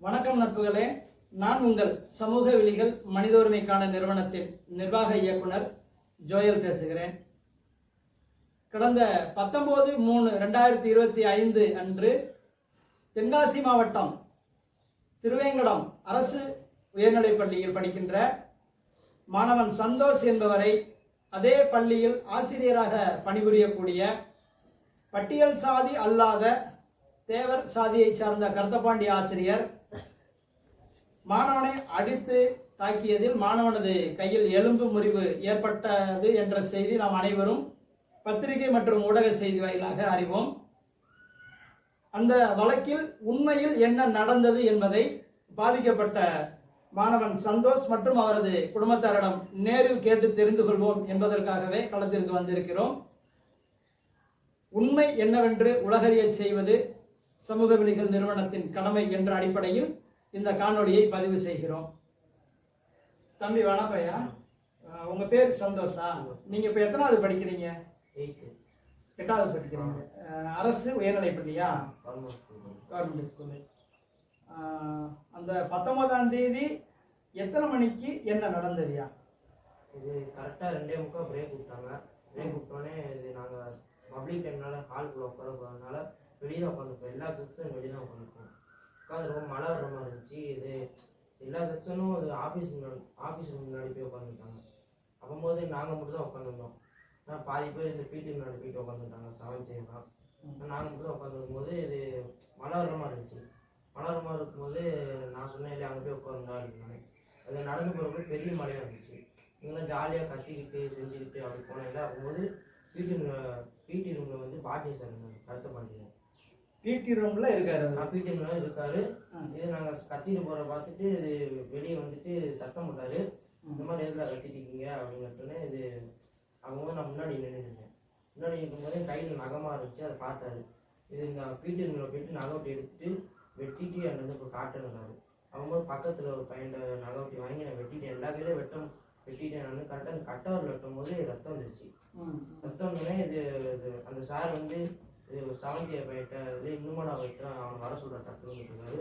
வணக்கம் நட்புகளே நான் உங்கள் சமூக விழிகள் மனித உரிமைக்கான நிறுவனத்தின் நிர்வாக இயக்குனர் ஜோயல் பேசுகிறேன். கடந்த பத்தொம்போது மூணு ரெண்டாயிரத்தி இருபத்தி ஐந்து அன்று தென்காசி மாவட்டம் திருவேங்கடம் அரசு உயர்நிலைப் பள்ளியில் படிக்கின்ற மாணவன் சந்தோஷ் என்பவரை அதே பள்ளியில் ஆசிரியராக பணிபுரியக்கூடிய பட்டியல் சாதி அல்லாத தேவர் சாதியைச் சார்ந்த கருத்தப்பாண்டி ஆசிரியர் மாணவனை அடித்து தாக்கியதில் மாணவனது கையில் எலும்பு முறிவு ஏற்பட்டது என்ற செய்தி நாம் அனைவரும் பத்திரிகை மற்றும் ஊடக செய்தி வாயிலாக அறிவோம். அந்த வழக்கில் உண்மையில் என்ன நடந்தது என்பதை பாதிக்கப்பட்ட மாணவன் சந்தோஷ் மற்றும் அவரது குடும்பத்தாரிடம் நேரில் கேட்டு தெரிந்து கொள்வோம் என்பதற்காகவே களத்திற்கு வந்திருக்கிறோம். உண்மை என்னவென்று உலகறியச் செய்வது சமூக விழிகள் நிறுவனத்தின் கடமை என்ற அடிப்படையில் இந்த காணொளியை பதிவு செய்கிறோம். தம்பி வணக்கம்யா. அஹ் உங்க பேர் சந்தோஷா? நீங்க இப்ப எத்தனாவது படிக்கிறீங்க? எயித்து எட்டாவது படிக்கிறீங்க. அரசு உயர்நிலைப் பள்ளியா கவர்மெண்ட் ஸ்கூல் அந்த பத்தொன்பதாம் தேதி எத்தனை மணிக்கு என்ன நடந்ததுயா? இது கரெக்டாக ரெண்டே முக்கா பிரேக் விட்டாங்க பிரேக் விட்டோடனே இது நாங்கள் பப்ளிக் டைம்னால ஹால்குள்ளே உட்கார போகிறதுனால வெளியே தான் உட்காந்துருப்போம் எல்லா செக்ஷனும் வெளியே தான் உட்காந்து ரொம்ப மழை வர மாதிரி இருந்துச்சு. இது எல்லா செக்ஷனும் அது ஆஃபீஸ் ஆஃபீஸ் முன்னாடி போய் உட்காந்துருக்காங்க அப்போது நாங்கள் மட்டும் தான் உட்காந்துருந்தோம் ஆனால் பாதி பேர் இந்த பிடி முன்னாடி போயிட்டு உட்காந்துருக்காங்க செவன்த் தான். நாங்கள் மட்டும் உட்காந்துருக்கும் போது இது மழை வர மாதிரி இருந்துச்சு. மழை வர மாதிரி இருக்கும்போது நான் சொன்னேன் இல்லை அங்கே போய் உட்காந்துருந்தா அப்படின்னாங்க அது நடந்து போகிறப்ப பெரிய மழையாக இருந்துச்சு இங்கெல்லாம் ஜாலியாக கத்திக்கிட்டு செஞ்சுக்கிட்டு அப்படி போனேன்ல அப்போது பிடி பிடி ரூமில் வந்து பாட்டி சார் கருத்த பாட்டிங்க பிடி ரூம்ல இருக்காரு பிடி ரூமில் இருக்காரு. இது நாங்கள் கத்திட்டு போகிற பார்த்துட்டு இது வெளியே வந்துட்டு சத்தம் போட்டாரு. இந்த மாதிரி எதில் கத்திட்டு இருக்கீங்க அப்படின்னு சொல்லிட்டுனே இது அவங்க நான் முன்னாடி நின்றுருந்தேன் முன்னாடி நிற்கும்போது கையில் நகமாக இருந்துச்சு அதை பார்த்தாரு. இது இந்த பிடி ரூமில் போயிட்டு நகவட்டி எடுத்துட்டு வெட்டிட்டு அந்த வந்து இப்போ காட்டுனாரு அவங்க பக்கத்தில் ஒரு பையன் நகவட்டி வாங்கி நான் வெட்டிட்டேன். எல்லா கையிலும் வெட்டம் வெட்டிட்டேன் நான். கரெக்டாக அந்த கட்டவரில் வெட்டும் போது ரத்தம் வந்துருச்சு. ரத்தம் இது அந்த சார் வந்து இது செவன்த் இயர் பையிட்ட இது இன்னுமா நான் வைக்கிறேன் அவன் வர சொல்கிறேன் டக்குன்னு இருக்காரு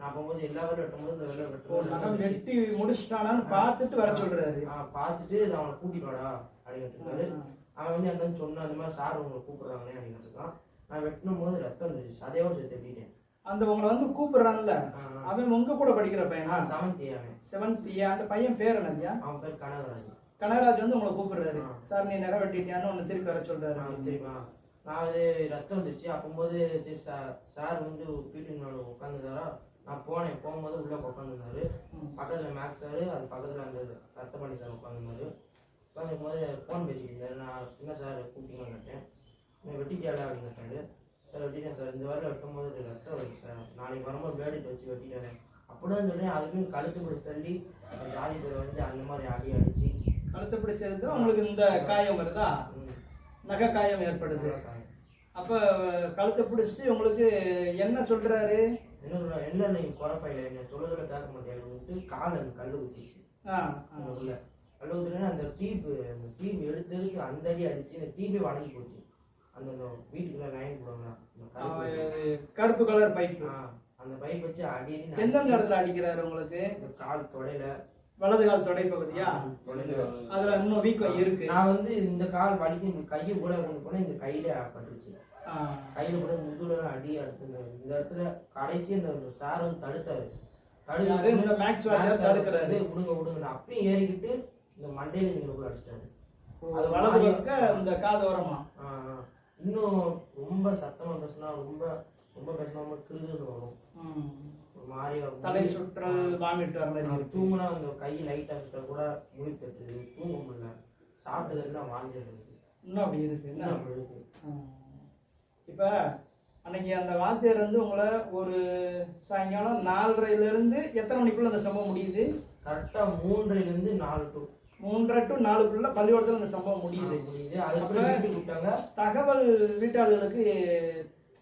நான் போகும்போது எல்லா பேரும் வெட்டும்போது இந்த வெள்ளை ஒரு நகம் வெட்டும் வெட்டி முடிச்சிட்டானான்னு பார்த்துட்டு வர சொல்றாரு. ஆ பார்த்துட்டு இது அவனை கூட்டிட்டு வாடா அப்படின்னு இருக்காரு. அவன் வந்து என்னன்னு சொன்னான் அந்த மாதிரி சார் உங்களை கூப்பிடுறாங்களே அப்படின்னு இருக்கான். நான் வெட்டினும் போது ரத்தம் இருந்துச்சு சதையோடு சேர்த்து வெட்டிட்டேன் அந்த உங்களை வந்து கூப்பிடுறான்ல. அவன் உங்க கூட படிக்கிற பையனா? செவன்த் அவன். செவன்த் அந்த பையன் பேர் என்னதுயா அவன் பேர் கனகராஜ் கனகராஜ் வந்து உங்களை கூப்பிடுறாரு. சார் நீ நிற வெட்டிட்டியான்னு ஒன்று திருப்பி வர சொல்றாரு. தெரியுமா நான் அது ரத்தம் வந்துச்சு அப்போது சரி சார் சார் வந்து பிடி உட்காந்துதாரா நான் போனேன். போகும்போது உள்ளே உட்காந்துருந்தாரு. பக்கத்தில் மேக்ஸ் சார் அது பக்கத்தில் அந்த ரத்தமணி சார் உட்காந்துருந்தாரு உட்காந்துக்கும் போது ஃபோன் இருந்தாரு நான் என்ன சார் கூப்பிட்டீங்கன்னு கேட்டேன். வெட்டிட்டியாடா அப்படின்னு கேட்டாரு. சார் வெட்டிட்டேன் சார் இந்த வாரம் வெட்டும் போது ரத்தம் வருது சார் நாளைக்கு வரும்போது பேடிட் வச்சு வெட்டிட்டேன் அப்படிதான் சொன்னேன். அதுலேயும் கழுத்து பிடிச்சி தள்ளி அந்த ஜாதி பேர் வந்து அந்த மாதிரி அடி அடிச்சு. கழுத்தை பிடிச்சிருந்து உங்களுக்கு இந்த காயம் வருதா? ம், நகை காயம் ஏற்படுது. அப்ப கழுத்தை பிடிச்சிட்டு உங்களுக்கு என்ன சொல்றாரு? என்ன என்ன நீங்க குறப்பையில என்ன சொல்லுறதுல கேட்க மாட்டேன். கால் அந்த கல் ஊத்திச்சு ஆ, உள்ள. கல் ஊத்துனா அந்த டீப்பு அந்த டீப் எடுத்து எடுத்து அந்த அடி அடிச்சு அந்த டீப்பே வளைஞ்சு போச்சு. அந்த வீட்டுக்குள்ள லைன் போடுவாங்க கருப்பு கலர் பைப்பு. ஆ, அந்த பைப் வச்சு அடி எந்தெந்த இடத்துல அடிக்கிறாரு உங்களுக்கு? கால் தொடையில. வலது கால் தொடை பகுதியா? அதுல இன்னும் வீக்கம் இருக்கு. நான் வந்து இந்த கால் வலிக்கு இந்த கையை கூட கொண்டு போனா இந்த கையில பட்டுருச்சு கையில கூட முதுகுல அடி அடுத்து இந்த இடத்துல கடைசி இந்த சார் வந்து தடுத்தாரு. யாரு? இந்த மேக்ஸ் தடுக்கிறாரு. விடுங்க விடுங்க அப்பயும் ஏறிக்கிட்டு இந்த மண்டையில நீங்க அடிச்சிட்டாரு. அது வலது பக்க இந்த காது ஓரமா. இன்னும் ரொம்ப சத்தமா பேசினா ரொம்ப ரொம்ப பேசினா கிருதுன்னு வரும். மாதிரி. தலை சுற்றல் வாமிட் வர மாதிரி. தூங்குனா அந்த கை லைட்டா சுட்டா கூட முடி தட்டுது. தூங்க முடியல சாப்பிட்டது எல்லாம் வாந்தி எடுக்குது இன்னும் அப்படி இருக்கு? இன்னும் அப்படி இருக்கு. இப்ப அன்னைக்கு அந்த வாத்தியார் வந்து உங்களை ஒரு சாயங்காலம் நாலரைல இருந்து எத்தனை மணிக்குள்ள அந்த சம்பவம் முடியுது? கரெக்டா மூன்றைல இருந்து நாலு டு மூன்றரை டு நாலுக்குள்ள பள்ளிக்கூடத்துல அந்த சம்பவம் முடியுது. முடியுது. அதுக்கப்புறம் வீட்டுக்கு விட்டாங்க. தகவல் வீட்டாளர்களுக்கு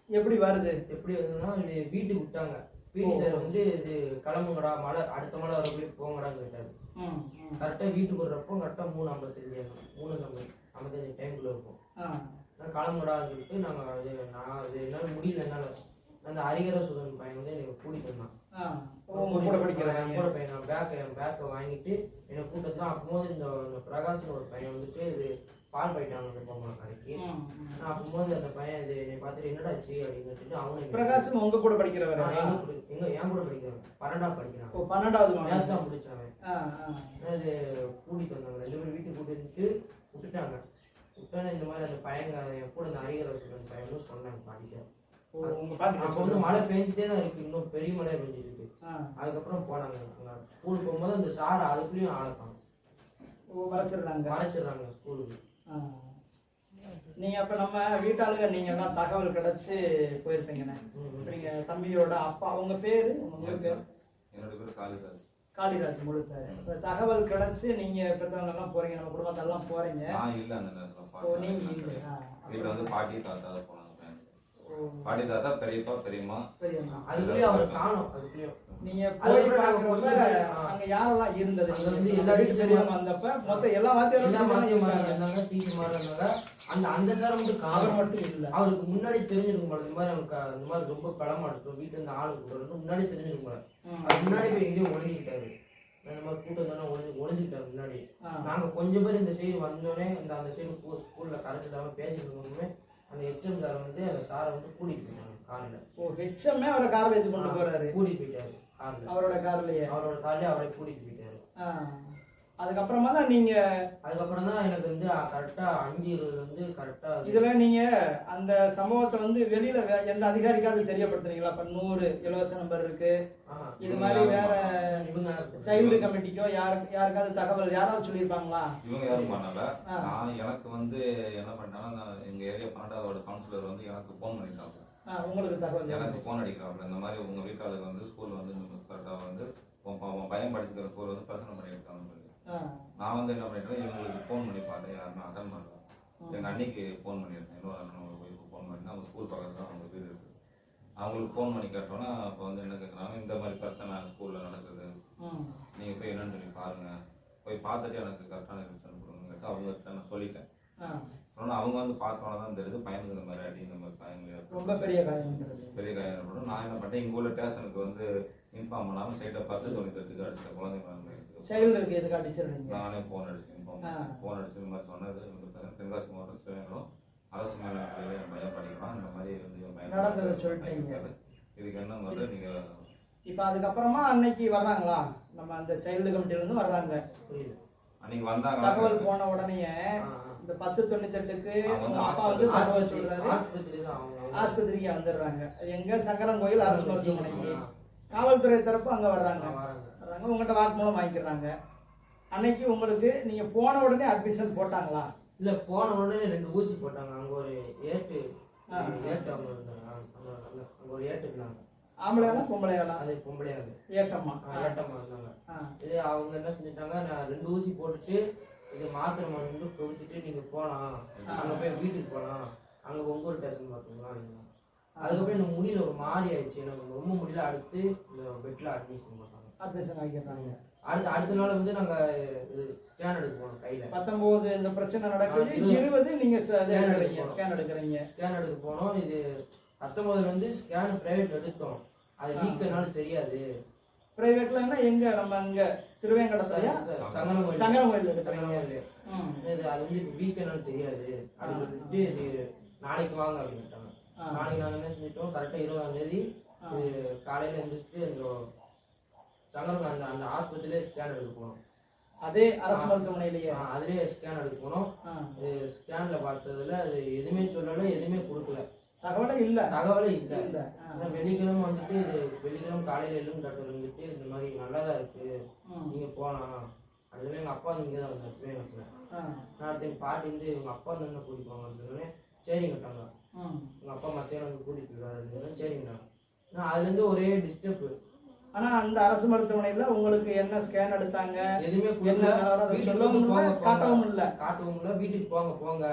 எப்படி வருது? எப்படி வந்ததுன்னா இது வீட்டுக்கு விட்டாங்க. பிடி சார் வந்து இது கிளம்புங்கடா மழை அடுத்த மழை வரப்போய் போங்கடான்னு கேட்டாரு. கரெக்டாக வீட்டுக்கு விடுறப்போ கரெக்டாக மூணு ஐம்பத்தஞ்சு மூணு ஐம்பது ஐம்பத்தஞ்சு டைம்குள்ளே இருக்கும். ஆ. நான் கிளம்புடான்னு சொல்லிட்டு நாங்கள் இது நான் இது என்னால் முடியல என்னால். அந்த ஹரிகர சுதன் பையன் வந்து எனக்கு கூட்டிட்டு வந்தான். கூட என் படிக்கிறவங்க கூட பையன் நான் பேக் என் பேக்கை வாங்கிட்டு என்னை கூட்டத்து தான் அப்போது இந்த இந்த பிரகாஷ்னு ஒரு பையன் வந்துட்டு இது பால் போயிட்டாங்க போமா கடைக்கு. நான் அப்போது அந்த பையன் இது என்னை பார்த்துட்டு என்னடா ஆச்சு அப்படின்னு சொல்லிட்டு அவனும் பிரகாஷ் உங்க கூட படிக்கிறவரா? எங்க என் கூட படிக்கிறான் பன்னெண்டாம் படிக்கிறான். ஓ பன்னெண்டாவது. நேற்று தான் முடிச்சாவன். அது கூட்டிட்டு வந்தாங்க. ரெண்டு பேரும் வீட்டுக்கு கூட்டிட்டு வந்துட்டு விட்டுட்டாங்க. விட்டோன்னே இந்த மாதிரி அந்த பையன் என் கூட இந்த ஹரிகர சுதன் பையனும் சொன்னாங்க பாடிட்டு ஓ, உங்க பாட்டி அப்போ வந்து மழை பெஞ்சிட்டே தான் இருக்கு. இன்னும் பெரிய மழை ஆ. அதுக்கப்புறம் போனாங்க. ஸ்கூலுக்கு போகும்போது அந்த சார் அதுக்குள்ளேயும் ஆளப்பாங்க ஓ வளர்ச்சிடுறாங்க மறைச்சிடுறாங்க ஸ்கூலுக்கு. ஆ. நீங்க அப்ப நம்ம வீட்டாளுங்க நீங்க எல்லாம் தகவல் கிடைச்சு போயிருப்பீங்கண்ணே. இப்ப நீங்க தம்பியோட அப்பா உங்க பேரு? உங்க பேர்? என்னோட பேர் காளிதாஸ் காளிராஜ் முழு பேரு. இப்ப தகவல் கிடைச்சு நீங்க பெற்றவங்க எல்லாம் போறீங்க நம்ம குடும்பத்தெல்லாம் போறீங்க. நான் இல்ல அந்த நேரத்துல ஓ நீங்க பாட்டி இல்லையா? வீட்டுல வந்து பாட்டி தாத்தா தான் போனாங்க பாட்டி தாத்தா பெரியப்பா பெரியம்மா. பெரியம்மா. அதுக்குள்ளேயும் அவரை காணும் அதுக்குள்ளேயும் நீங்க போய் கூட நாங்க பார்க்கறப்ப கொஞ்சம் பேர், ஆ. அங்க யாரெல்லாம் இருந்தது? நீங்க வந்து எல்லா எல்லா வந்தப்ப வாத்தியாரும் எல்லா இருந்தாங்க. டீச்சர் மாதிரி இருந்தாங்க. அந்த அந்த சார் மட்டும் காணும் மட்டும் இல்ல. அவருக்கு முன்னாடி தெரிஞ்சிருக்கும் போல இந்த மாதிரி நமக்கு இந்த மாதிரி ரொம்ப களமா எடுத்தோம் வீட்டுல இருந்து ஆளு கூப்பிடுறது முன்னாடி தெரிஞ்சிருக்கும் போல. அது முன்னாடி போய் எங்கேயும் ஒழுங்கிட்டாரு இந்த மாதிரி கூட்டம் தானே ஒழுங்கி ஒழிஞ்சுக்கிட்டாரு முன்னாடி. ஆ. நாங்க கொஞ்சம் பேர் இந்த சைடு வந்தோடனே இந்த அந்த சைடு ஸ்கூல்ல கரெக்ட் இல்லாம பேசிட்டு இருக்கோமே அந்த ஹெச்எம் சார் வந்து அந்த சாரை வந்து கூட்டிட்டு போயிட்டாங்க கார்ல ஓ ஹெச்எம்ஏ அவரை கார்ல இது கொண்டு போறாரு? கூட்டிட்டு போயிட்டாரு. அவரோட கார்லயே. அவரோட கார்லயே அவரை கூட்டிட்டு போயிட்டாரு. ஆ. அதுக்கப்புறமா தான் நீங்க அதுக்கப்புறம் தான் எனக்கு வந்து கரெக்டா அஞ்சு இருபது வந்து கரெக்டா இதுல நீங்க அந்த சம்பவத்தை வந்து வெளியில எந்த அதிகாரிக்காவது தெரியப்படுத்துறீங்களா? இப்ப நூறு இலவச நம்பர் இருக்கு. இது மாதிரி வேற இவங்க சைல்டு கமிட்டிக்கோ யாருக்கு யாருக்காவது தகவல் யாராவது சொல்லியிருப்பாங்களா? இவங்க யாரும் பண்ணல. நான் எனக்கு வந்து என்ன நான் எங்க ஏரியா பன்னெண்டாவது கவுன்சிலர் வந்து எனக்கு ஃபோன் பண்ணிட்டாங்க உங்களுக்கு தகவல் எனக்கு ஃபோன் அடிக்கிறாங்க இந்த மாதிரி உங்க வீட்டாளுக்கு வந்து ஸ்கூல் வந்து கரெக்டாக வந்து உன் பையன் படிச்சுக்கிற ஸ்கூல் வந்து பிரச்சனை பண்ணியிருக்காங்க. நான் வந்து என்ன பண்ணிட்டேன் இவங்களுக்கு ஃபோன் பண்ணி பார்த்தேன். யாருமே அட்டன் பண்ணல. ம். எங்க அன்னைக்கு ஃபோன் பண்ணியிருந்தேன். இன்னொரு அண்ணன் ஃபோன் பண்ணி அவங்க ஸ்கூல் பக்கத்துல அவங்க வீடு இருக்கு. அவங்களுக்கு ஃபோன் பண்ணி கேட்டோன்னா அப்போ வந்து என்ன கேட்குறாங்க இந்த மாதிரி பிரச்சனை ஸ்கூல்ல நடக்குது. ம். நீங்க போய் என்னன்னு சொல்லி பாருங்க. போய் பார்த்துட்டு எனக்கு கரெக்டான ரிசன் கொடுங்க அவங்க நான் சொல்லிட்டேன். ஆனால் அவங்க வந்து பார்த்தோன்னா தான் தெரியுது பையனுக்கு இந்த மாதிரி அடி இந்த மாதிரி காயங்கள் ரொம்ப பெரிய காயம்ங்கிறது பெரிய காயம் ஏற்படும் நான் என்ன பண்ணேன் இங்கே உள்ள ஸ்டேஷனுக்கு வந்து இன்ஃபார்ம் பண்ணாமல் சைட்டை பார்த்து தொண்ணூத்தெட்டுக்கு அடிச்ச குழந்தைங்க சைல்டுக்கு எதுக்கு அடிச்சிருந்தீங்க நானே ஃபோன் அடிச்சு இன்ஃபார்ம். ஃபோன் அடிச்சு இந்த மாதிரி சொன்னது தென்காசி மாவட்டம் சிவங்களும் அரசு மேலே பையன் படிக்கிறான் இந்த மாதிரி வந்து நடந்ததை சொல்லிட்டீங்க. இதுக்கு என்ன வந்து நீங்கள் இப்ப அதுக்கப்புறமா அன்னைக்கு வர்றாங்களா? நம்ம அந்த சைல்டு கமிட்டில இருந்து வர்றாங்க. புரியுது. அன்னைக்கு வந்தாங்க தகவல் போன உடனே. இந்த பத்து தொண்ணூத்தெட்டுக்கு அப்பா வந்து ஆஸ்பத்திரிக்கு வந்துடுறாங்க. எங்க சங்கரன் கோயில் அரசு மருத்துவமனைக்கு காவல்துறை தரப்பு அங்க வர்றாங்க. வர்றாங்க. உங்கள்கிட்ட வாக்குமூலம் வாங்கிக்கிறாங்க. அன்னைக்கு உங்களுக்கு நீங்க போன உடனே அட்மிஷன் போட்டாங்களா? இல்ல போன உடனே ரெண்டு ஊசி போட்டாங்க. அங்க ஒரு ஏட்டு. ஏட்டு அவங்க இருந்தாங்க. அங்க ஒரு ஏட்டு இருந்தாங்க. ஆம்பளையாளா பொம்பளையாளா? அது பொம்பளையா இருந்து ஏட்டம்மா ஏட்டமா இருந்தாங்க. இது அவங்க என்ன செஞ்சுட்டாங்க நான் ரெண்டு ஊசி போட்டுட்டு இது மாத்திரை மருந்து கொடுத்துட்டு நீங்க போலாம் அங்க போய் வீட்டுக்கு போலாம் அங்க ஒங்கூர் ஸ்டேஷன் பாத்தீங்களா நீங்க அதுக்கப்புறம் எனக்கு முடியல ஒரு மாதிரி ஆயிடுச்சு. எனக்கு ரொம்ப முடியல. அடுத்து இந்த பெட்ல அட்மிஷன் போட்டாங்க அட்மிஷன் வாங்கிக்கிறாங்க அடுத்த அடுத்த நாள் வந்து நாங்க ஸ்கேன் எடுக்க போனோம் கையில. பத்தொன்பது இந்த பிரச்சனை நடக்குது. இருபது. நீங்க. ஸ்கேன் எடுக்கிறீங்க ஸ்கேன் எடுக்க போனோம் இது பத்தொன்பதுல வந்து ஸ்கேன் பிரைவேட் எடுத்தோம். அது ஆ. லீக்கனால தெரியாது. பிரைவேட்ல என்ன எங்க நம்ம இங்க திருவேங்கடத்துலயா? சங்கரம் கோயில் ம். இது அது வந்து இப்போ வீக்கெனால தெரியாது. அப்படின்னு சொல்லிட்டு இது நாளைக்கு வாங்க அப்படின்ட்டாங்க. நாளைக்கு நாங்கள் என்ன செஞ்சிட்டோம்? கரெக்டாக இருபதாம் தேதி. இது காலையில் எழுந்திரிச்சிட்டு இந்த சங்கரம் அந்த அந்த ஆஸ்பத்திரியிலே ஸ்கேன் எடுக்க போனோம். அதே அரசு மருத்துவமனையிலேயே? அதுலயே ஸ்கேன் எடுக்க போனோம். ஸ்கேனில் பார்த்ததுல அது எதுவுமே சொல்லலை எதுவுமே கொடுக்கல. தகவலே இல்ல. தகவலே இல்லை. இல்ல. ஆ. ஆனா வெள்ளிக்கிழமை வந்துட்டு இது வெள்ளிக்கிழமை காலையில எலும்பு டாக்டர் வந்துட்டு இந்த மாதிரி நல்லா தான் இருக்கு. ம். நீங்க போகலாம் அதுல எங்க அப்பா இங்கே தான் வந்தார். ஆ. நான் அடுத்து எங்க பாட்டி வந்து எங்க அப்பா தானே கூட்டிட்டு போவாங்கன்னு சொன்னோடனே சரிங்கட்டாங்க ம். எங்க அப்பா மத்தியானம் வந்து கூட்டிட்டு போயிருக்காரு சரிங்கட்டாங்க நான் அதுல இருந்து ஒரே டிஸ்டர்ப் ஆனா அந்த அரசு மருத்துவமனையில உங்களுக்கு என்ன ஸ்கேன் எடுத்தாங்க? எதுவுமே சொல்லவும் இல்ல. காட்டவும் இல்ல. காட்டவும் இல்ல. வீட்டுக்கு போங்க போங்க.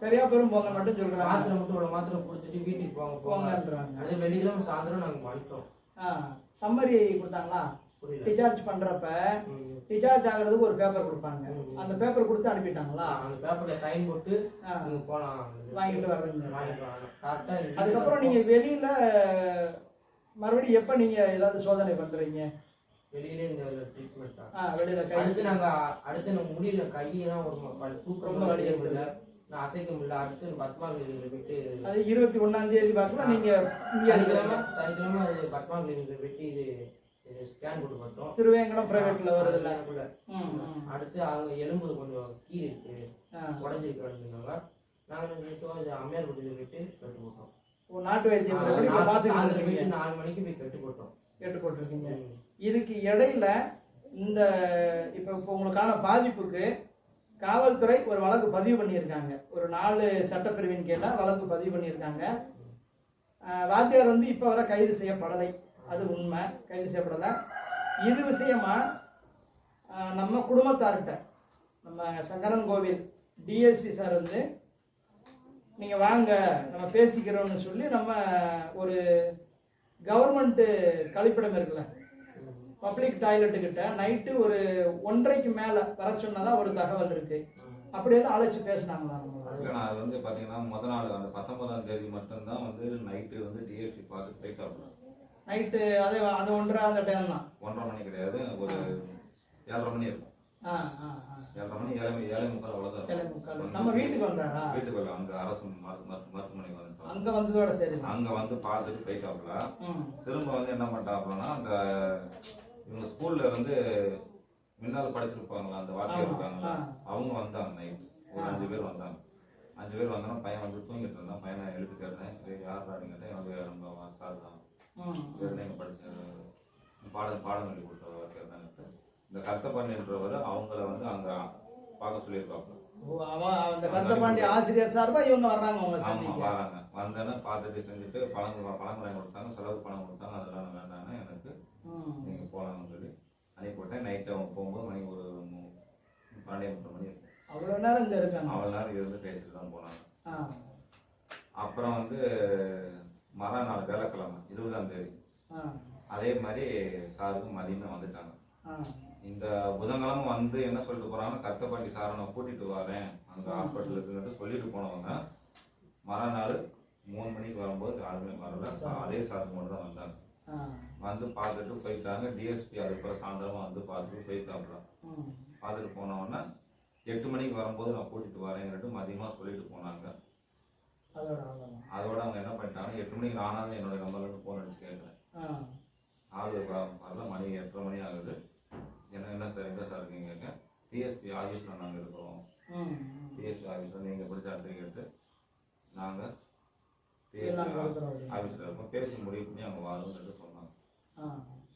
சரியா பெரும் போங்க மட்டும் சொல்றாங்க. மாத்திரை மட்டும் ஒரு மாத்திரை கொடுத்துட்டு வீட்டுக்கு போங்க போங்க. போங்கன்றாங்க. அது வெள்ளிக்கிழமை சாயந்தரம் நாங்க வந்துட்டோம். ஆ. சம்மரி கொடுத்தாங்களா? டிசார்ஜ் பண்றப்ப. டிசார்ஜ் ஆகுறதுக்கு ஒரு பேப்பர் கொடுப்பாங்க. அந்த பேப்பர் கொடுத்து அனுப்பிட்டாங்களா? அந்த பேப்பர்ல சைன் போட்டு நீங்க போலாம். வாங்கிட்டு கரெக்டா அதுக்கப்புறம் நீங்க வெளியில மறுபடியும் எப்ப நீங்க ஏதாவது சோதனை பண்றீங்க? வெளியில இந்த ட்ரீட்மெண்ட் ஆ, வெளியில கை அடுத்து நாங்க அடுத்து நம்ம முடியல கையெல்லாம் ஒரு தூக்கம் வலி நான் அசைக்க முடியல அடுத்து பத்மா போயிட்டு அது இருபத்தி ஒண்ணாம் தேதி பார்க்கல நீங்க இங்க சனிக்கிழமை சனிக்கிழமை அது பத்மா போயிட்டு இது ஸ்கேன் போட்டு பார்த்தோம். திருவேங்கடம் பிரைவேட்ல வருதுல்ல ம். அடுத்து அவங்க எலும்பு கொஞ்சம் கீழ் இருக்கு. ஆ. உடஞ்சிருக்கு அப்படின்னாங்க. நாங்க நேற்று இது அம்மையார் கட்டு போட்டோம். ஒரு நாட்டு வைத்தியம் நாலு- மணிக்கு போய் கட்டு போட்டோம். இதுக்கு இடையில இந்த இப்போ இப்போ உங்களுக்கான பாதிப்புக்கு காவல்துறை ஒரு வழக்கு பதிவு பண்ணியிருக்காங்க. ஒரு நாலு சட்டப்பிரிவின் கீழே வழக்கு பதிவு பண்ணியிருக்காங்க. வாத்தியார் வந்து இப்போ வர கைது செய்யப்படலை. அது உண்மை. கைது செய்யப்படலை. இது விஷயமா நம்ம குடும்பத்தார்கிட்ட நம்ம சங்கரன் கோவில் டிஎஸ்பி சார் வந்து நீங்கள் வாங்க நம்ம பேசிக்கிறோம்னு சொல்லி நம்ம ஒரு கவர்மெண்ட்டு கழிப்பிடம் இருக்குல்ல பப்ளிக் டாய்லெட்டு கிட்ட நைட்டு ஒரு ஒன்றரைக்கு மேலே வர சொன்னதா ஒரு தகவல் இருக்கு. அப்படி எதுவும் அழைச்சி பேசினாங்களா நம்மள இல்லை நான் அது வந்து பார்த்தீங்கன்னா முத நாள் அந்த பத்தொன்பதாம் தேதி மட்டும்தான் வந்து நைட்டு வந்து டிஎஸ்சி பார்த்து போயிட்டு வரணும் நைட்டு அதே அது ஒன்றரை அந்த டைம் தான். ஒன்றரை மணி கிடையாது ஒரு ஏழரை மணி இருக்கும். ஏழரை மணி ஏழை ஏழை முக்கால் அவ்வளோதான். நம்ம வீட்டுக்கு வந்தாரா? வீட்டுக்கு வரல அங்கே அரசு மருத்து மருத்து மருத்துவமனைக்கு வந்துட்டோம். அங்கே வந்ததோட சரி அங்கே வந்து பார்த்துட்டு போயிட்டாப்புல திரும்ப வந்து என்ன பண்ணிட்டாப்புலன்னா அந்த இவங்க ஸ்கூல்ல இருந்து முன்னால் படிச்சிருப்பாங்களா? அந்த வாத்தியார் இருக்காங்களா. அவங்க வந்தாங்க நைட் ஒரு அஞ்சு பேர் வந்தாங்க. அஞ்சு பேர் வந்தோன்னா பையன் வந்து தூங்கிட்டு இருந்தான். பையனை எழுப்பி தேர்ந்தேன் இது யார் அப்படிங்கிறத அவங்க நம்ம சார் தான். எங்கள் படிச்ச பாடம் பாடம் சொல்லி கொடுத்த வாத்தியார் தான் இந்த கருத்தப்பாண்டின்றவர் அவங்கள வந்து அங்கே பார்க்க அவன் அந்த கருத்தபாண்டி ஆசிரியர் சார்பா இவங்க வர்றாங்க உங்க ஆமாம் வராங்க. வந்தேன்னா பார்த்துட்டு செஞ்சுட்டு பழம் வாங்கி கொடுத்தாங்க. செலவு பணம் கொடுத்தாங்க. அதெல்லாம் ம் நீங்கள் போகலாம்னு சொல்லி அனுப்பிவிட்டேன் நைட்டு அவன் போகும்போது மணி ஒரு பன்னெண்டே முப்பது மணி இருக்கும். அவ்வளோ நேரம் இங்கே இருக்காங்க. அவ்வளோ நேரம் இருந்து பேசிட்டு தான் போனாங்க. அப்புறம் வந்து மறுநாள் வேலைக்கிழமை இருபதாம் தேதி. அதே மாதிரி சாருக்கு மதியமே வந்துட்டாங்க. இந்த புதன்கிழமை வந்து என்ன சொல்லிட்டு போறாங்கன்னா கத்தப்பாட்டி சாரை நான் கூட்டிட்டு வரேன். அங்க ஹாஸ்பிட்டலுக்கு சொல்லிட்டு போனவங்க மறுநாள் மூணு மணிக்கு வரும்போது யாருமே வரல. சா- அதே சாருக்கு மட்டும் தான் வந்தாங்க. வந்து பார்த்துட்டு போயிட்டாங்க. டிஎஸ்பி அதுக்கப்புறம் சாயந்தரமா வந்து பார்த்துட்டு போயிட்டாப்புல. பார்த்துட்டு போனவொடனே எட்டு மணிக்கு வரும்போது நான் கூட்டிட்டு வரேன்னுட்டு மதியமாக சொல்லிட்டு போனாங்க. அதோட அவங்க என்ன பண்ணிட்டாங்க? எட்டு மணிக்கு நானாவது என்னோட நம்பர்லேருந்து ஃபோன் அடிச்சு கேட்குறேன் ஆ. ஆளு வரல. மணி எட்டரை மணி ஆகுது. என்ன என்ன சார் எங்கே சார் இருக்கீங்க டிஎஸ்பி ஆஃபீஸில் நாங்கள் இருக்கிறோம். டிஎஸ்பி ஆஃபீஸில் நீங்கள் பிடிச்ச கேட்டு நாங்கள் ஆஃபீஸில் இருக்கோம். பேசி முடிவு பண்ணி அவங்க வரணும்னு சொன்னாங்க.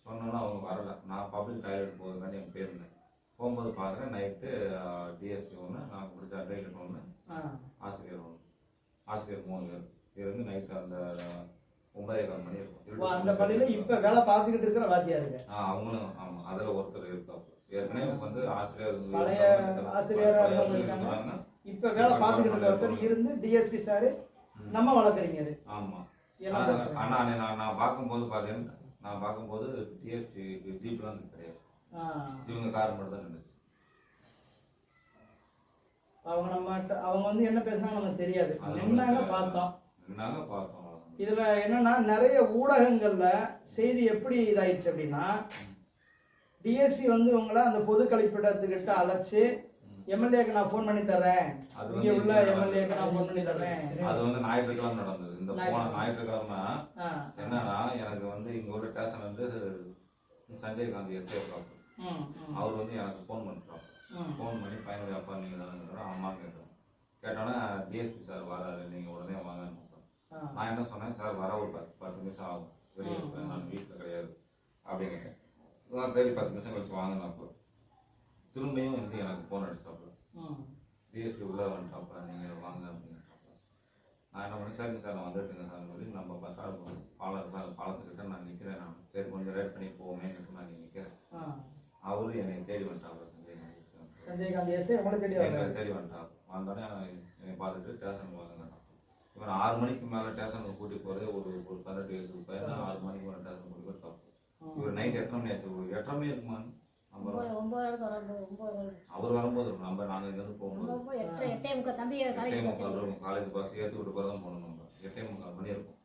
சொன்னோன்னா அவங்க வரல. நான் பப்ளிக் டாய்லெட் போகுதுக்காண்டி அங்கே போயிருந்தேன். போகும்போது பார்க்குறேன் நைட்டு டிஎஸ்பி ஒன்று நான் பிடிச்ச அட்வைலட் ஒன்று ஆசிரியர் ஒன்று ஆசிரியர் மூணு பேர். இருந்து நைட்டு அந்த ஒன்பதே கால் மணி இருக்கும். அந்த பள்ளியில இப்ப வேலை பார்த்துக்கிட்டு இருக்கிற வாத்தியாருங்க? ஆ அவங்களும் ஆமாம் அதில் ஒருத்தர் இருக்காப்பு ஏற்கனவே வந்து ஆசிரியர் பழைய ஆசிரியரா இருந்தவங்க இருக்காங்க. இருந்தாங்க இப்ப வேலை பார்த்துக்கிட்டு இருக்க ஒருத்தர் இருந்து டிஎஸ்பி சாரு நம்ம எல்லாம் பார்க்கறாங்க. ஆனால் நான் நான் பார்க்கும்போது பார்த்தீங்கன்னா நான் பார்க்கும்போது டிஎஸ்பி ஜீப்லாம் கிடையாது. இவங்க கார் மட்டும் தான் இருந்துச்சு. அவங்க நம்ம அவங்க வந்து என்ன பேசுனாங்க நமக்கு தெரியாது. நின்னாங்க பார்த்தோம். நின்னாங்க பார்த்தோம். இதுல என்னன்னா நிறைய ஊடகங்கள்ல செய்தி எப்படி இதாயிடுச்சு அப்படின்னா டிஎஸ்பி வந்து உங்களை அந்த பொது கழிப்பிடத்துக்கிட்ட அழைச்சு எம்எல்ஏக்கு நான் ஃபோன் பண்ணி தர்றேன். அது இங்க உள்ள எம்எல்ஏக்கு நான் ஃபோன் பண்ணி தர்றேன். அது வந்து ஞாயிற்றுக்கிழமை நடந்தது. இந்த போன ஞாயிற்றுக்கிழமை. என்னன்னா எனக்கு வந்து இங்க உள்ள ஸ்டேஷன் வந்து சஞ்சய் காந்தி எஸ்ஏ ப்ராப்பர் ம், ம், அவர் வந்து எனக்கு ஃபோன் பண்ணுறாங்க ம், ஃபோன் பண்ணி பையனுடைய அப்பா நீங்கள் தானே அம்மா கேட்டோம். கேட்டோன்னே டிஎஸ்பி சார் வராரு. நீங்கள் உடனே வாங்கன்னு ஆ, நான் என்ன சொன்னேன் சார் வர ஒரு பத்து பத்து நிமிஷம் ஆகும். வெளியே. நான் வீட்டில் கிடையாது. அப்படிங்கிட்டேன் நான் சரி பத்து நிமிஷம் கழிச்சு வாங்கினாப்போ திரும்பியும் வந்து எனக்கு ஃபோன் அடிச்சாப்புல டிஎஸ்பி உள்ளே வந்துட்டாப்பா நீங்கள் வாங்க அப்படின்ட்டாப்பா நான் என்ன பண்ணேன் சரிங்க சார் நான் வந்துட்டுங்க சார். சொல்லி நம்ம பஸ் ஸ்டாண்ட் பாலம் பாலத்துக்கிட்ட நான் நிற்கிறேன் நான் சரி கொஞ்சம் ரேட் பண்ணி போவோமே நான் நிற்கிறேன். அவரும் என்னை தேடி வந்துட்டாப்புல சஞ்சய் காந்தி எஸ் உங்களை தேடி தேடி வந்துட்டான் வந்தோடனே என்னை பார்த்துட்டு ஸ்டேஷனுக்கு வாங்க இவன் ஆறு மணிக்கு மேலே ஸ்டேஷனுக்கு கூட்டி போகிறது ஒரு ஒரு பதினெட்டு வயசு பையன் ஆறு மணிக்கு மேலே ஸ்டேஷன் கூட்டி போய் தப்பு இவர் நைட் எத்தனை மணி ஆச்சு? ஒரு எட்டரை மணி இருக்குமா? அவர் வரும்போது இருக்கும். நம்ம நாங்கள் இங்கேருந்து போகும்போது எட்டு முக்கால். தம்பி காலேஜ் பஸ் ஏற்றி விட்டு தான் போகணும் நம்ம. எட்டே முக்கால் மணி இருக்கும்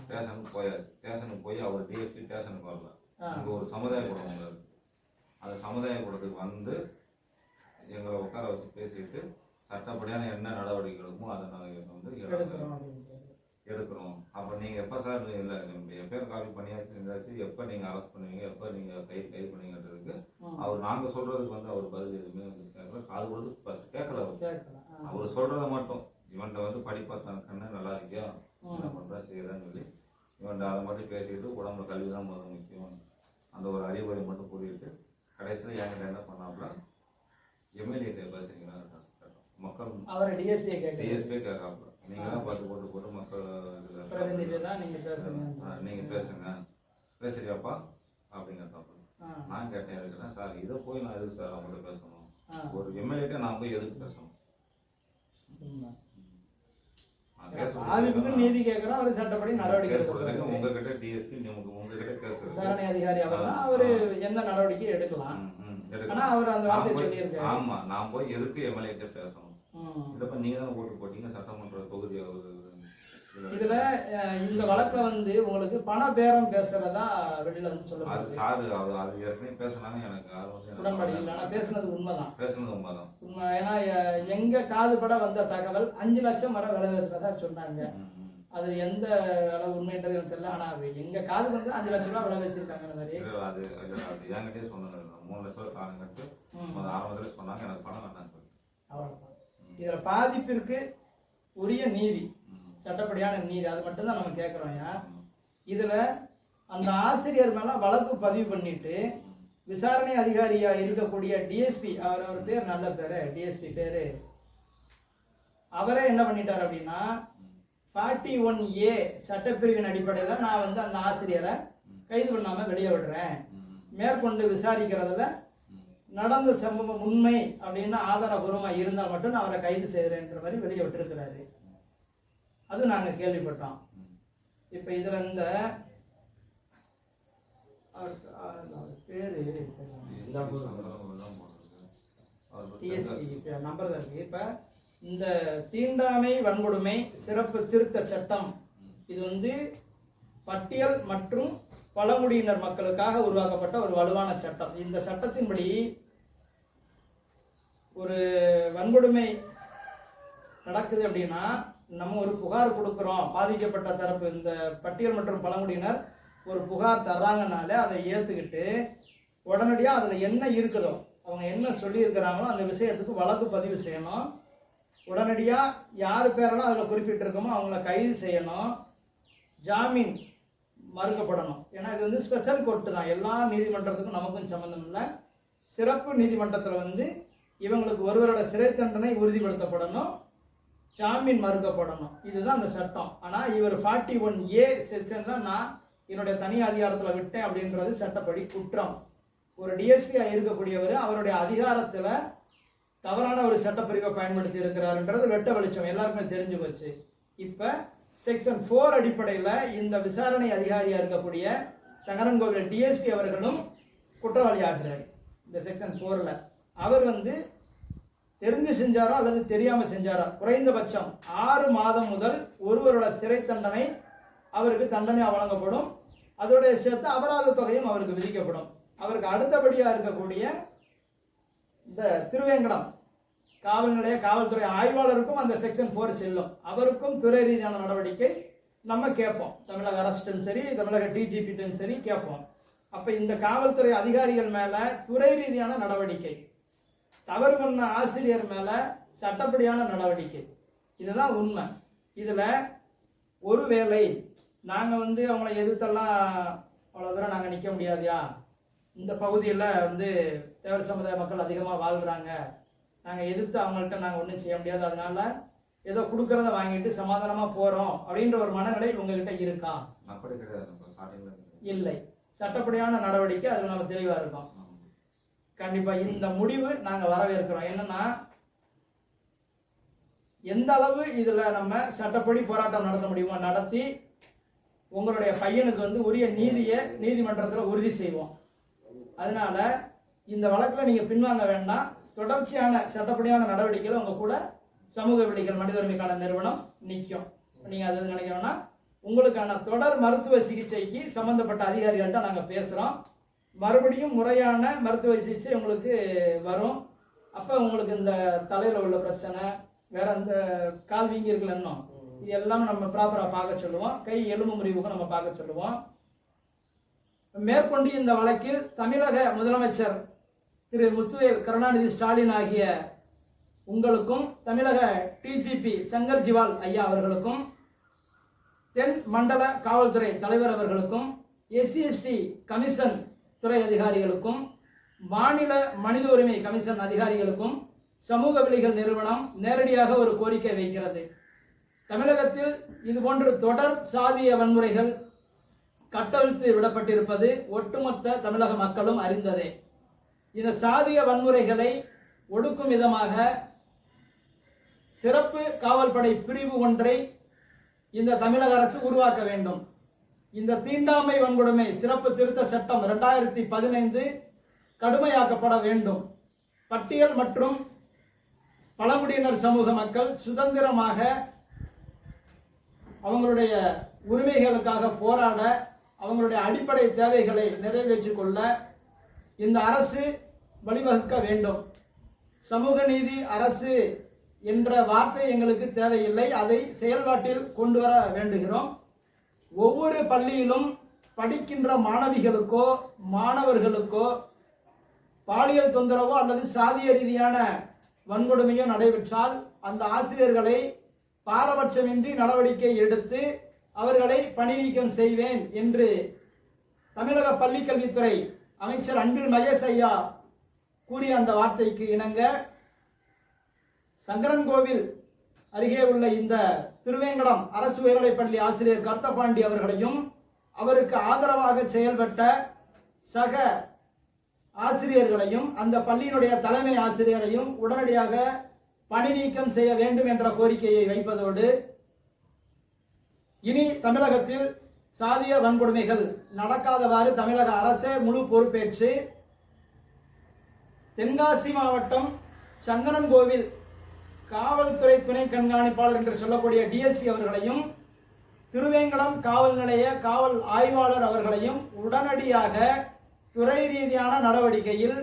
ஸ்டேஷனுக்கு போயாச்சு. ஸ்டேஷனுக்கு போய் அவர் டிஎஸ்பி ஸ்டேஷனுக்கு வரல. ஆ. அங்கே ஒரு சமுதாய கூடம் ஒன்று இருக்கு. அந்த சமுதாய கூடத்துக்கு வந்து எங்களை உட்கார வச்சு பேசிட்டு சட்டப்படியான என்ன நடவடிக்கை எடுக்குமோ அதை நாங்கள் வந்து எடுக்கிறோம் அப்போ நீங்கள் எப்போ சார் இல்லை எப்பயோ காப்பி பண்ணியாச்சு இருந்தாச்சு எப்போ நீங்கள் அரெஸ்ட் பண்ணுவீங்க எப்போ நீங்கள் கை கைது பண்ணுவீங்கன்றதுக்கு ம். அவர் நாங்கள் சொல்கிறதுக்கு வந்து அவர் பதில் எதுவுமே வந்து கேட்கல. காது கொடுத்து ஃபஸ்ட் கேட்கல அவர். சொல்கிறத மட்டும் இவன்கிட்ட வந்து படிப்பா தான் கண்ணு நல்லா இருக்கியா? என்ன. பண்ணுறா செய்யறான்னு சொல்லி இவன்கிட்ட அதை மட்டும் பேசிட்டு உடம்புல கல்வி தான் முதல் முக்கியம். அந்த ஒரு அறிவுரை மட்டும் கூறிட்டு கடைசியில் என்கிட்ட என்ன பண்ணாப்புல எம்எல்ஏ பேசுறீங்கன்னா மக்கள் அவரை டிஎஸ்பியை கேட்க டிஎஸ்பி கேட்காப்புல. நீங்க தான் பார்த்து போட்டு போட்டு மக்கள் இதுல தான் நீங்க பேசுங்க ஆ, நீங்க பேசுங்க. பேசுறியாப்பா? அப்படிங்கிறதாப்புல ஆ, நான் கேட்டேன் இருக்கிறேன் சார் இதை போய் நான் எதுக்கு சார் அவங்கள்ட்ட பேசணும்? ஒரு எம்எல்ஏட்ட நான் போய் எதுக்கு பேசணும்? நீதி கேட்கிறோம் அவர் சட்டப்படி நடவடிக்கை எடுக்கணும் உங்ககிட்ட டிஎஸ்பி உங்களுக்கு உங்ககிட்ட கேஸ். விசாரணை அதிகாரி அவர் அவரு என்ன நடவடிக்கை எடுக்கலாம். எடுக்கலாம். ஆனா அவர் அந்த வார்த்தையை சொல்லியிருக்காரு. ஆமா நான் போய் எதுக்கு எம்எல்ஏ பேசணும். இதப்ப நீங்க தான் ஓட்டு போட்டீங்க சட்டமன்ற தொகுதி இதுல இந்த வழக்குல வந்து உங்களுக்கு பண பேரம் பேசுறதா வெளியில வந்து அது சொல்லப்படுது சாரு அது அது ஏற்கனவே பேசுனாங்க எனக்கு அது உடன்படி இல்லை. ஆனா பேசுனது உண்மைதான். பேசுனது உண்மைதான். உண்மை ஏன்னா எங்க காதுபட வந்த தகவல் அஞ்சு லட்சம் வரை விலை பேசுறதா சொன்னாங்க. அது எந்த அளவு உண்மைன்றது எனக்கு தெரியல. ஆனா அது எங்க காது வந்து அஞ்சு லட்சம் ரூபாய் விலை வச்சிருக்காங்க மாதிரி. அது அது என்கிட்டயே இல்லை. மூணு லட்சம் ரூபாய் காலம் கட்டு ம். அது ஆரம்பத்துல சொன்னாங்க எனக்கு பணம் வேண்டாம்னு சொல்லி அவ்வளவுதான். இதில் பாதிப்பிற்கு உரிய நீதி சட்டப்படியான நீதி அது மட்டும்தான் நம்ம கேட்குறோம் ஐயா. இதில் அந்த ஆசிரியர் மேலே வழக்கு பதிவு பண்ணிட்டு விசாரணை அதிகாரியாக இருக்கக்கூடிய டிஎஸ்பி அவர் அவர் பேர் நல்ல பேர் டிஎஸ்பி பேர். அவரே என்ன பண்ணிட்டார் அப்படின்னா ஃபார்ட்டி ஒன் ஏ சட்டப்பிரிவின் அடிப்படையில் நான் வந்து அந்த ஆசிரியரை கைது பண்ணாமல் வெளியே விடுறேன். மேற்கொண்டு விசாரிக்கிறதுல நடந்த சம்பவம் உண்மை அப்படின்னு ஆதாரபூர்வமா இருந்தால் மட்டும் நான் அவரை கைது செய்கிறேன்ற மாதிரி வெளியே விட்டுருக்கிறாரு. அது நாங்க கேள்விப்பட்டோம். இப்ப இதுல இந்த பேரு டிஎஸ்பி நம்பர் தான் இருக்கு. இப்ப இந்த தீண்டாமை வன்கொடுமை சிறப்பு திருத்த சட்டம் இது வந்து பட்டியல் மற்றும் பழங்குடியினர் மக்களுக்காக உருவாக்கப்பட்ட ஒரு வலுவான சட்டம். இந்த சட்டத்தின்படி ஒரு வன்கொடுமை நடக்குது அப்படின்னா நம்ம ஒரு புகார் கொடுக்குறோம் பாதிக்கப்பட்ட தரப்பு இந்த பட்டியல் மற்றும் பழங்குடியினர் ஒரு புகார் தர்றாங்கனாலே அதை ஏற்றுக்கிட்டு உடனடியாக அதில் என்ன இருக்குதோ அவங்க என்ன சொல்லியிருக்கிறாங்களோ அந்த விஷயத்துக்கு வழக்கு பதிவு செய்யணும். உடனடியாக யார் பேரெல்லாம் அதில் குறிப்பிட்டிருக்கோமோ அவங்கள கைது செய்யணும். ஜாமீன் மறுக்கப்படணும். ஏன்னா இது வந்து ஸ்பெஷல் கோர்ட்டு தான். எல்லா நீதிமன்றத்துக்கும் நமக்கும் சம்மந்தம் இல்லை. சிறப்பு நீதிமன்றத்தில் வந்து இவங்களுக்கு ஒருவரோட சிறை தண்டனை உறுதிப்படுத்தப்படணும் ஜாமீன் மறுக்கப்படணும். இதுதான் அந்த சட்டம். ஆனால் இவர் ஃபார்ட்டி ஒன் ஏ செக்ஷன் தான் நான் என்னுடைய தனி அதிகாரத்தில் விட்டேன் அப்படின்றது சட்டப்படி குற்றம். ஒரு டிஎஸ்பியாக இருக்கக்கூடியவர் அவருடைய அதிகாரத்தில் தவறான ஒரு சட்டப்பிரிவை பயன்படுத்தி இருக்கிறாருன்றது வெட்ட வெளிச்சம். எல்லாருக்குமே தெரிஞ்சு போச்சு. இப்போ செக்ஷன் ஃபோர் அடிப்படையில் இந்த விசாரணை அதிகாரியாக இருக்கக்கூடிய சங்கரன்கோவில் டிஎஸ்பி அவர்களும் குற்றவாளி ஆகிறார். இந்த செக்ஷன் ஃபோரில் அவர் வந்து தெரிஞ்சு செஞ்சாரோ அல்லது தெரியாமல் செஞ்சாரோ? குறைந்தபட்சம் ஆறு மாதம் முதல் ஒருவரோட சிறை தண்டனை அவருக்கு தண்டனை வழங்கப்படும். அதோடைய சேர்த்து அபராத தொகையும் அவருக்கு விதிக்கப்படும். அவருக்கு அடுத்தபடியாக இருக்கக்கூடிய இந்த திருவேங்கடம் காவல் நிலைய காவல்துறை ஆய்வாளருக்கும் அந்த செக்ஷன் ஃபோர் செல்லும். அவருக்கும் துறை ரீதியான நடவடிக்கை நம்ம கேட்போம். தமிழக அரசுட்டும் சரி தமிழக டிஜிபிட்டும் சரி கேட்போம். அப்போ இந்த காவல்துறை அதிகாரிகள் மேலே துறை ரீதியான நடவடிக்கை தவறு பண்ண ஆசிரியர் மேல சட்டப்படியான நடவடிக்கை. இதுதான் உண்மை. இதுல ஒருவேளை நாங்க வந்து அவங்கள எதிர்த்தெல்லாம் அவ்வளவு தூரம் நாங்க நிக்க முடியாதுயா? இந்த பகுதியில் வந்து தேவர் சமுதாய மக்கள் அதிகமாக வாழ்கிறாங்க நாங்கள் எதிர்த்து அவங்கள்ட்ட நாங்கள் ஒன்றும் செய்ய முடியாது. அதனால ஏதோ கொடுக்கறத வாங்கிட்டு சமாதானமாக போகிறோம் அப்படின்ற ஒரு மனநிலை உங்ககிட்ட இருக்கா. இல்லை. சட்டப்படியான நடவடிக்கை அதில் நம்ம தெளிவாக இருக்கோம். கண்டிப்பாக இந்த முடிவு நாங்கள் வரவேற்கிறோம். என்னன்னா எந்த அளவு இதில் நம்ம சட்டப்படி போராட்டம் நடத்த முடியுமோ நடத்தி உங்களுடைய பையனுக்கு வந்து உரிய நீதியை நீதிமன்றத்தில் உறுதி செய்வோம். அதனால இந்த வழக்கில் நீங்கள் பின்வாங்க வேண்டாம். தொடர்ச்சியான சட்டப்படியான நடவடிக்கைகள் உங்கள் கூட சமூக விழிகள் மனித உரிமைக்கான நிறுவனம் நிற்கும் நீங்கள் அது நினைக்கணும்னா உங்களுக்கான தொடர் மருத்துவ சிகிச்சைக்கு சம்பந்தப்பட்ட அதிகாரிகள்கிட்ட நாங்கள் பேசுகிறோம் மறுபடியும் முறையான மருத்துவ சிகிச்சை உங்களுக்கு வரும். அப்போ உங்களுக்கு இந்த தலையில் உள்ள பிரச்சனை வேற அந்த கால் வீங்கி இருக்குல்ல இன்னும் எல்லாம் நம்ம ப்ராப்பராக பார்க்க சொல்லுவோம். கை எலும்பு முறிவுக்கும் நம்ம பார்க்க சொல்லுவோம். மேற்கொண்டு இந்த வழக்கில் தமிழக முதலமைச்சர் திரு முத்துவேல் கருணாநிதி ஸ்டாலின் ஆகிய உங்களுக்கும் தமிழக டிஜிபி சங்கர் ஜிவால் ஐயா அவர்களுக்கும் தென் மண்டல காவல்துறை தலைவர் அவர்களுக்கும் எஸ்சி எஸ்டி கமிஷன் துறை அதிகாரிகளுக்கும் மாநில மனித உரிமை கமிஷன் அதிகாரிகளுக்கும் சமூக விலைகள் நிறுவனம் நேரடியாக ஒரு கோரிக்கை வைக்கிறது. தமிழகத்தில் இதுபோன்று தொடர் சாதிய வன்முறைகள் கட்டவிழ்த்து விடப்பட்டிருப்பது ஒட்டுமொத்த தமிழக மக்களும் அறிந்ததே. இந்த சாதிய வன்முறைகளை ஒடுக்கும் விதமாக சிறப்பு காவல்படை பிரிவு ஒன்றை இந்த தமிழக அரசு உருவாக்க வேண்டும். இந்த தீண்டாமை வன்கொடுமை சிறப்பு திருத்த சட்டம் இரண்டாயிரத்தி பதினைந்து கடுமையாக்கப்பட வேண்டும். பட்டியல் மற்றும் பழங்குடியினர் சமூக மக்கள் சுதந்திரமாக அவங்களுடைய உரிமைகளுக்காக போராட அவங்களுடைய அடிப்படை தேவைகளை நிறைவேற்றிக் கொள்ள இந்த அரசு வழிவகுக்க வேண்டும். சமூக நீதி அரசு என்ற வார்த்தை எங்களுக்கு தேவையில்லை. அதை செயல்பாட்டில் கொண்டு வர வேண்டுகிறோம். ஒவ்வொரு பள்ளியிலும் படிக்கின்ற மாணவிகளுக்கோ மாணவர்களுக்கோ பாலியல் தொந்தரவோ அல்லது சாதிய ரீதியான வன்கொடுமையோ நடைபெற்றால் அந்த ஆசிரியர்களை பாரபட்சமின்றி நடவடிக்கை எடுத்து அவர்களை பணி நீக்கம் செய்வேன் என்று தமிழக பள்ளிக்கல்வித்துறை அமைச்சர் அன்பில் மகேஷ் ஐயா கூறிய அந்த வார்த்தைக்கு இணங்க சங்கரன்கோவில் அருகே உள்ள இந்த திருவேங்கடம் அரசு உயர்நிலைப்பள்ளி ஆசிரியர் கர்த்தபாண்டி அவர்களையும் அவருக்கு ஆதரவாக செயல்பட்ட சக ஆசிரியர்களையும் அந்த பள்ளியினுடைய தலைமை ஆசிரியரையும் உடனடியாக பணி நீக்கம் செய்ய வேண்டும் என்ற கோரிக்கையை வைப்பதோடு இனி தமிழகத்தில் சாதிய வன்கொடுமைகள் நடக்காதவாறு தமிழக அரசே முழு பொறுப்பேற்று தென்காசி மாவட்டம் சங்கரன்கோவில் காவல்துறை துணை கண்காணிப்பாளர் என்று சொல்லக்கூடிய டிஎஸ்பி அவர்களையும் திருவேங்கடம் காவல் நிலைய காவல் ஆய்வாளர் அவர்களையும் உடனடியாக துறை ரீதியான நடவடிக்கையில்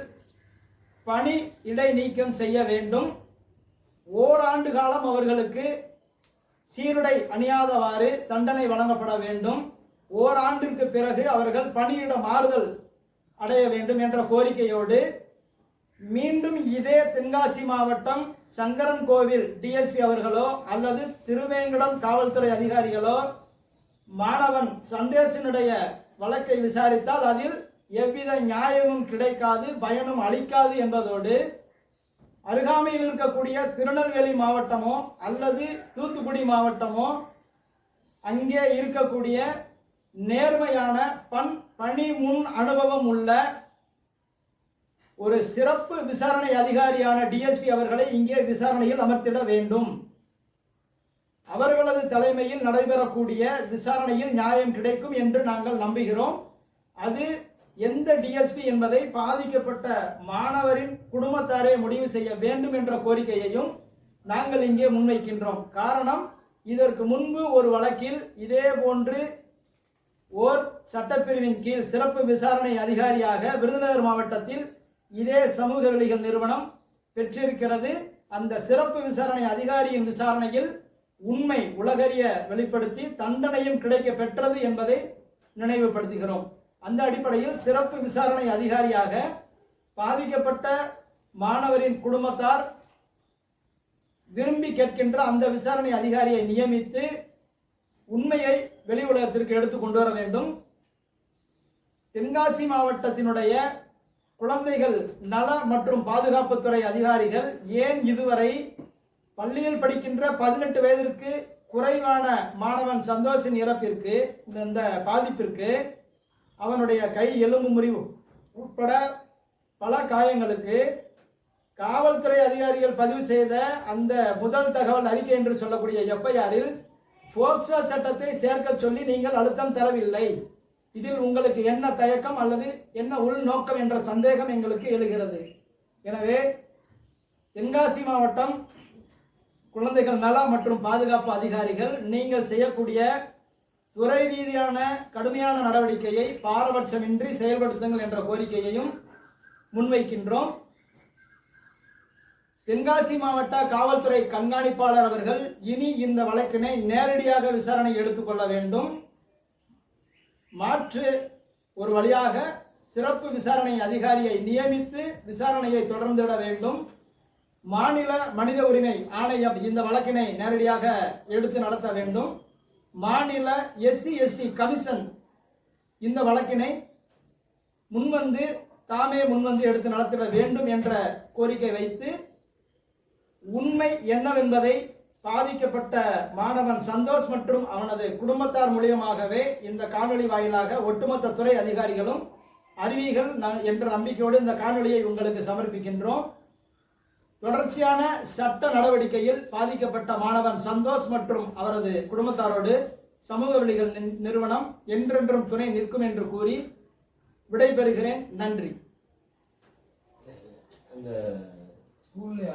பணி இடைநீக்கம் செய்ய வேண்டும். ஓராண்டு காலம் அவர்களுக்கு சீருடை அணியாதவாறு தண்டனை வழங்கப்பட வேண்டும். ஓராண்டிற்கு பிறகு அவர்கள் பணியிட மாறுதல் அடைய வேண்டும் என்ற கோரிக்கையோடு மீண்டும் இதே தென்காசி மாவட்டம் சங்கரன் கோவில் டிஎஸ்பி அவர்களோ அல்லது திருவேங்கடம் காவல்துறை அதிகாரிகளோ மாணவன் சந்தேசனுடைய வழக்கை விசாரித்தால் அதில் எவ்வித நியாயமும் கிடைக்காது பயனும் அளிக்காது என்பதோடு அருகாமையில் இருக்கக்கூடிய திருநெல்வேலி மாவட்டமோ அல்லது தூத்துக்குடி மாவட்டமோ அங்கே இருக்கக்கூடிய நேர்மையான பண் பணி முன் அனுபவம் உள்ள ஒரு சிறப்பு விசாரணை அதிகாரியான டிஎஸ்பி அவர்களை இங்கே விசாரணையில் அமர்த்திட வேண்டும். அவர்களது தலைமையில் நடைபெறக்கூடிய விசாரணையில் நியாயம் கிடைக்கும் என்று நாங்கள் நம்புகிறோம். அது எந்த டிஎஸ்பி என்பதை பாதிக்கப்பட்ட மாணவரின் குடும்பத்தாரே முடிவு செய்ய வேண்டும் என்ற கோரிக்கையையும் நாங்கள் இங்கே முன்வைக்கின்றோம். காரணம் இதற்கு முன்பு ஒரு வழக்கில் இதே போன்று ஓர் சட்டப்பிரிவின் கீழ் சிறப்பு விசாரணை அதிகாரியாக விருதுநகர் மாவட்டத்தில் இதே சமூக வெளிகள் நிறுவனம் பெற்றிருக்கிறது. அந்த சிறப்பு விசாரணை அதிகாரியின் விசாரணையில் உண்மை உலகறிய வெளிப்படுத்தி தண்டனையும் கிடைக்க பெற்றது என்பதை நினைவுபடுத்துகிறோம். அந்த அடிப்படையில் சிறப்பு விசாரணை அதிகாரியாக பாதிக்கப்பட்ட மாணவரின் குடும்பத்தார் விரும்பி கேட்கின்ற அந்த விசாரணை அதிகாரியை நியமித்து உண்மையை வெளி உலகத்திற்கு எடுத்து கொண்டு வர வேண்டும். தென்காசி மாவட்டத்தினுடைய குழந்தைகள் நல மற்றும் பாதுகாப்புத்துறை அதிகாரிகள் ஏன் இதுவரை பள்ளியில் படிக்கின்ற பதினெட்டு வயதிற்கு குறைவான மாணவன் சந்தோஷின் இறப்பிற்கு இந்த பாதிப்பிற்கு அவனுடைய கை எலும்பு முறிவு உட்பட பல காயங்களுக்கு காவல்துறை அதிகாரிகள் பதிவு செய்த அந்த முதல் தகவல் அறிக்கை என்று சொல்லக்கூடிய எஃப்ஐஆரில் போக்சோ சட்டத்தை சேர்க்க சொல்லி நீங்கள் அழுத்தம் தரவில்லை. இதில் உங்களுக்கு என்ன தயக்கம் அல்லது என்ன உள்நோக்கம் என்ற சந்தேகம் எங்களுக்கு எழுகிறது. எனவே தென்காசி மாவட்டம் குழந்தைகள் நல மற்றும் பாதுகாப்பு அதிகாரிகள் நீங்கள் செய்யக்கூடிய துறை ரீதியான கடுமையான நடவடிக்கையை பாரபட்சமின்றி செயல்படுத்துங்கள் என்ற கோரிக்கையையும் முன்வைக்கின்றோம். தென்காசி மாவட்ட காவல்துறை கண்காணிப்பாளர் அவர்கள் இனி இந்த வழக்கினை நேரடியாக விசாரணை எடுத்துக்கொள்ள வேண்டும். மாற்று ஒரு வழியாக சிறப்பு விசாரணை அதிகாரியை நியமித்து விசாரணையை தொடர்ந்துவிட வேண்டும். மாநில மனித உரிமை ஆணையம் இந்த வழக்கினை நேரடியாக எடுத்து நடத்த வேண்டும். மாநில எஸ்சி எஸ்டி கமிஷன் இந்த வழக்கினை முன்வந்து தாமே முன்வந்து எடுத்து நடத்திட வேண்டும் என்ற கோரிக்கை வைத்து உண்மை என்னவென்பதை பாதிக்கப்பட்ட மாணவன் சந்தோஷ் மற்றும் அவனது குடும்பத்தார் மூலியமாகவே இந்த காணொளி வாயிலாக ஒட்டுமொத்த துறை அதிகாரிகளும் அறிவிகள் என்ற நம்பிக்கையோடு இந்த காணொளியை உங்களுக்கு சமர்ப்பிக்கின்றோம். தொடர்ச்சியான சட்ட நடவடிக்கையில் பாதிக்கப்பட்ட மாணவன் சந்தோஷ் மற்றும் அவரது குடும்பத்தாரோடு சமூக வழிகள் நிறுவனம் என்றென்றும் துணை நிற்கும் என்று கூறி விடைபெறுகிறேன். நன்றி. அந்த ஸ்கூல்ல